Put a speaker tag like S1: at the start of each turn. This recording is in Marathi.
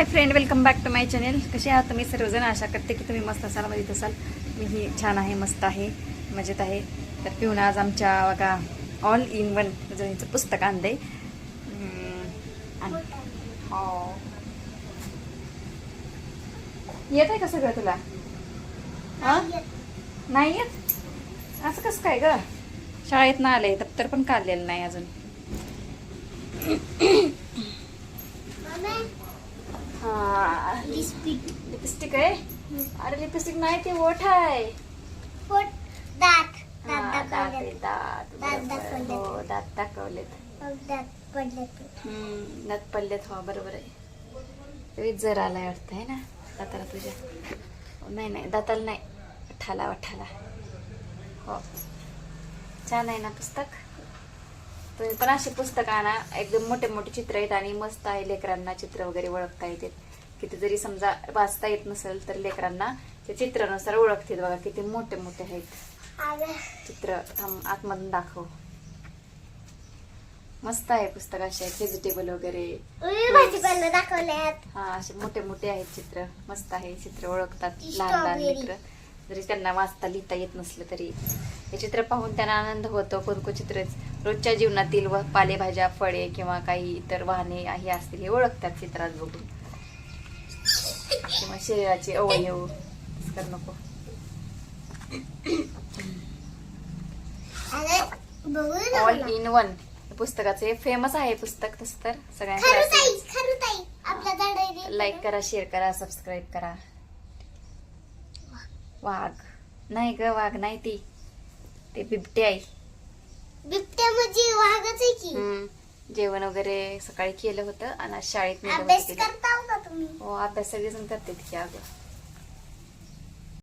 S1: Hi friend welcome back to my channel कसे आहात तुम्ही सर्वजण? आशा करते की तुम्ही मस्त असाल मजेत असाल. मीही छान आहे मस्त आहे मजेत आहे. तर पिऊन आज आमच्या बघा ऑल इन वन जणीचं पुस्तक आणते हो. येत आहे का सगळं तुला? नाही येत? असं कसं काय ग? शाळेत ना आलंय दप्तर पण काढलेलं नाही अजून. हा लिपस्टिक आहे? अरे लिपस्टिक नाही ते ओठ आहे.
S2: दात.
S1: हा,
S2: दात
S1: आहे.
S2: दाखवलेत.
S1: हो दात दाखवलेत.
S2: तू
S1: हम्म, दात पडलेत हो बरोबर आहे. तरी जर आलाय वाटतं आहे ना? दाताला तुझ्या. नाही नाही दाताला नाही. ठाला वठाला हो. छान आहे ना पुस्तक? तुम्ही पण असे पुस्तक आणा. एकदम मोठे मोठे चित्र आहेत आणि मस्त आहे लेकरांना चित्र वगैरे ओळखता येते किती जरी समजा वाचता येत नसेल तर लेकरांना ते चित्रानुसार ओळखतील बघा किती मोठे मोठे आहेत. चित्र थांब आतमधून दाखव. मस्त आहे पुस्तक असे आहेत व्हेजिटेबल वगैरे हा असे मोठे मोठे आहेत चित्र. मस्त आहे चित्र ओळखतात लहान लहान. लेकर जरी त्यांना वाचता लिहिता येत नसलं तरी. हे चित्र पाहून त्यांना आनंद होतो कोणकोण चित्र रोजच्या जीवनातील व पालेभाज्या फळे किंवा काही इतर वाहने हे असतील हे ओळखतात चित्रात बघून. किंवा शरीराचे अवयव करू नको ऑल. इन वन पुस्तकाचं हे फेमस आहे पुस्तक तसं तर सगळ्यांना लाईक करा शेअर करा सबस्क्राईब करा वाघ नाही ग वाघ नाही ती ते बिबटे आहे
S2: बिबट्या म्हणजे वाघच आहे की.
S1: जेवण वगैरे सकाळी केलं होतं आणि आज शाळेत
S2: अभ्यास. करता हो का तुम्ही
S1: हो अभ्यास सगळेजण करते की अगं